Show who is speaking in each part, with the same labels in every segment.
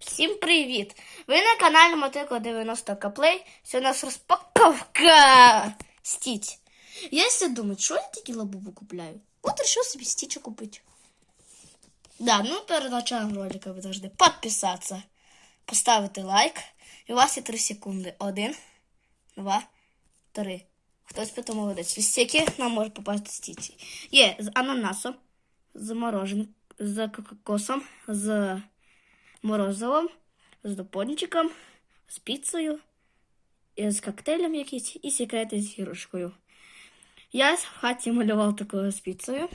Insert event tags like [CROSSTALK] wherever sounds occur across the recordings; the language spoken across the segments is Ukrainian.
Speaker 1: Всім привіт! Ви на каналі Мотико 90 Каплей. Сьогодні у нас розпаковка Стіч. Я все думаю, що я такі лабубу купляю? От решил собі стічу купити. Да, ну перед началом ролика ви должны підписатися, поставити лайк. І у вас є 3 секунди. Один, два, три. Хтось потім молодець. В стіки нам може попасти стічі. Є з ананасом, з мороженим, з кокосом, з морозивом, з допончиком, з піцею, і з коктейлем якийсь і секрети з іграшкою. Я в хаті малював такою з піцею.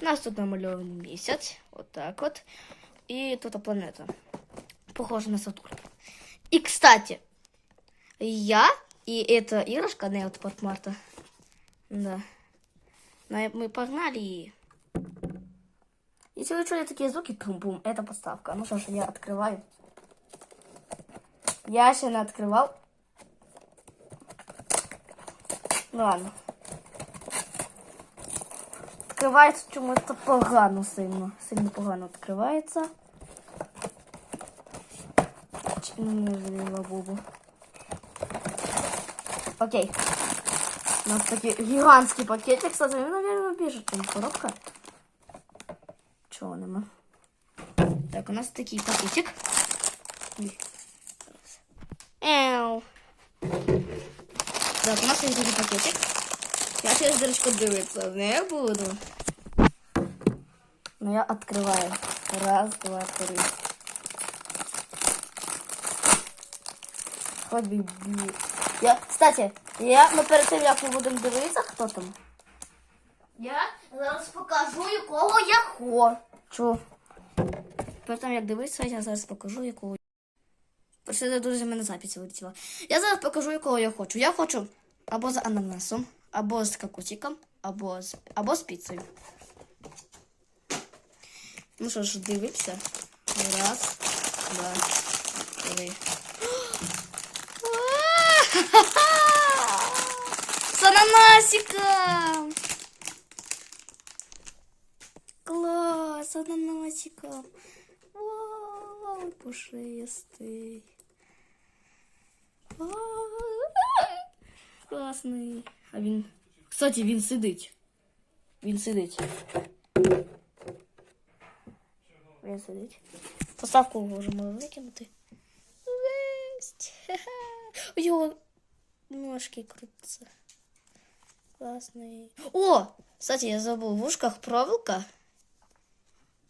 Speaker 1: У нас тут намальований місяць, отак от. І тут планета. Похожа на Сатурн. І, кстати, я и эта игрушка, не от Портмарта. Да. На- Мы погнали и... Если вы чули такие звуки, пум-пум, это подставка. Ну что ж, я открываю. Я еще не открывал. Ну ладно. Открывается чому-то погано сильно. Сильно погано открывается. Ч- Ну, не жалела Бобу. Окей. У нас такий гігантський пакетик, кстати, він, наверное, біжить там коробка. Чого нема? Так, у нас такий пакетик. Еу. Так, у нас є такий пакетик. Я через дырочку дивитися не буду. Ну я открываю. Раз, два, три. Хоть би. Я, кстати, я, ну перед тим, як ми будемо дивитися, хто там. Я зараз покажу, якого я хочу. Перед як дивитися, я зараз покажу, якого. Дуже в мене запись вилетіла. Я зараз покажу, якого я хочу. Я хочу або з ананасом, або з кокосиком, або з, або з піцею. Ну що ж, дивимося. Раз, два, три. [GASPS] С ананасиком! Класс, с ананасиком. Вау, пушистый. Вау. Класний. А він. Кстати, він сидить. Він сидить. Він сидить. Поставку можемо викинути. Жесть. Ха-ха. [LAUGHS] У його ножки крутятся. Классный. О! Кстати, я забув. В ушках проволока.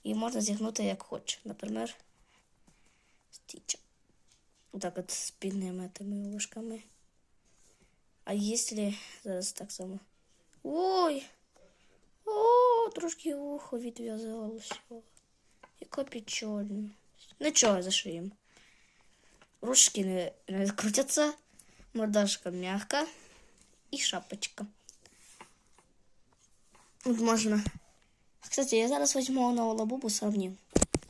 Speaker 1: І можна зігнути як хоче. Наприклад, стічок. Отак от з спільними тими вушками. А якщо зараз так само. Ой! О, трошки вухо відв'язалося. Яка печально. Нічого зашиємо. Ручки не, не крутятся. Мордашка мягка. И шапочка. Вот можно. Кстати, я зараз возьму новую лабубу, сравним.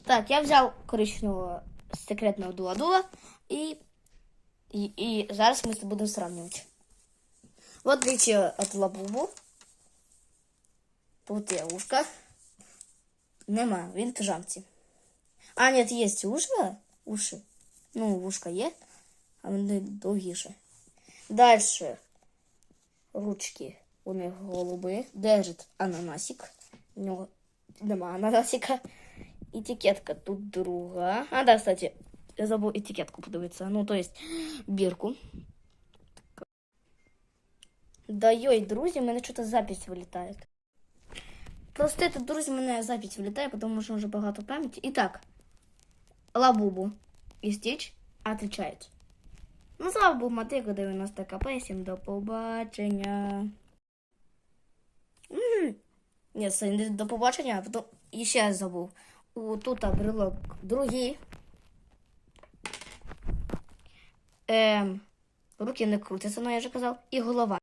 Speaker 1: Так, я взял коричневого секретного дула-дула. И, и, и зараз мы будем сравнивать. Вот видите эту лабубу. Тут є ушка. Нема, він в пижамці. А, нет, есть ушка. Уши. Ну, вушка є, а вони довгіше. Дальше ручки у них голуби. Держить ананасик. У нього нема ананасика. Етикетка тут друга. А, да, кстати, я забув етикетку подивитися. Ну, то есть бірку. Да йой, друзі, в мене щось запись вилітає. Просто это, друзі, в мене запись вилітає, тому що вже багато пам'яті. І так, лабубу і стіч отличаються. Ну, слава Богу, Матико 90 КП, всім до побачення. Ні, це не до побачення, а потім і ще забув. У тут брелок другий. Ем, руки не крутяться, ну я вже казав, і голова.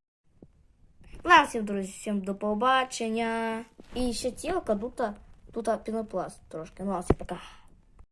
Speaker 1: Ласів, друзі, всім до побачення. І ще тілка, тут, тут пінопласт трошки. Ну, ласів, пока.